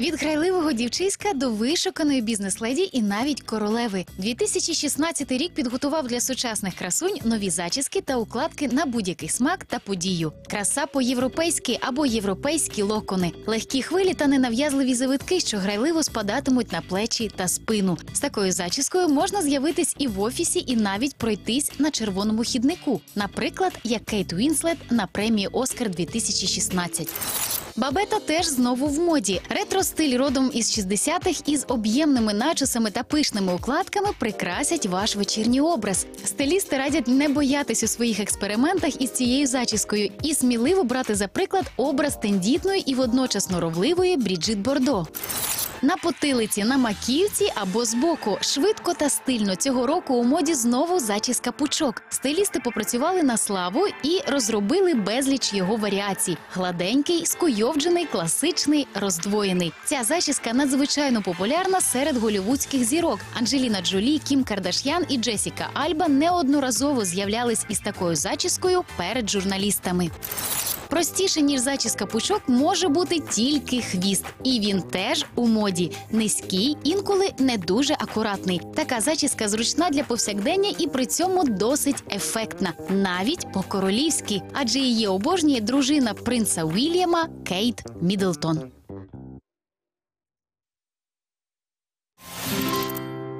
Від грайливого дівчиська до вишуканої бізнес-леді і навіть королеви. 2016 рік підготував для сучасних красунь нові зачіски та укладки на будь-який смак та подію. Краса по-європейськи або європейські локони, легкі хвилі та ненав'язливі завитки, що грайливо спадатимуть на плечі та спину. З такою зачіскою можна з'явитись і в офісі, і навіть пройтись на червоному хіднику. Наприклад, як Кейт Уінслет на премії Оскар 2016. Бабета теж знову в моді. Ретро-стиль родом із 60-х із об'ємними начосами та пишними укладками прикрасять ваш вечірній образ. Стилісти радять не боятись у своїх експериментах із цією зачіскою і сміливо брати за приклад образ тендітної і водночас норовливої Бріджит Бордо. На потилиці, на маківці або збоку. Швидко та стильно цього року у моді знову зачіска пучок. Стилісти попрацювали на славу і розробили безліч його варіацій: гладенький, скуйовджений, класичний, роздвоєний. Ця зачіска надзвичайно популярна серед голівудських зірок. Анджеліна Джолі, Кім Кардаш'ян і Джесіка Альба неодноразово з'являлись із такою зачіскою перед журналістами. Простіше ніж зачіска пучок може бути тільки хвіст, і він теж у моді. Низький, інколи не дуже акуратний. Така зачіска зручна для повсякдення і при цьому досить ефектна, навіть по-королівськи, адже її обожнює дружина принца Уільяма Кейт Мідлтон.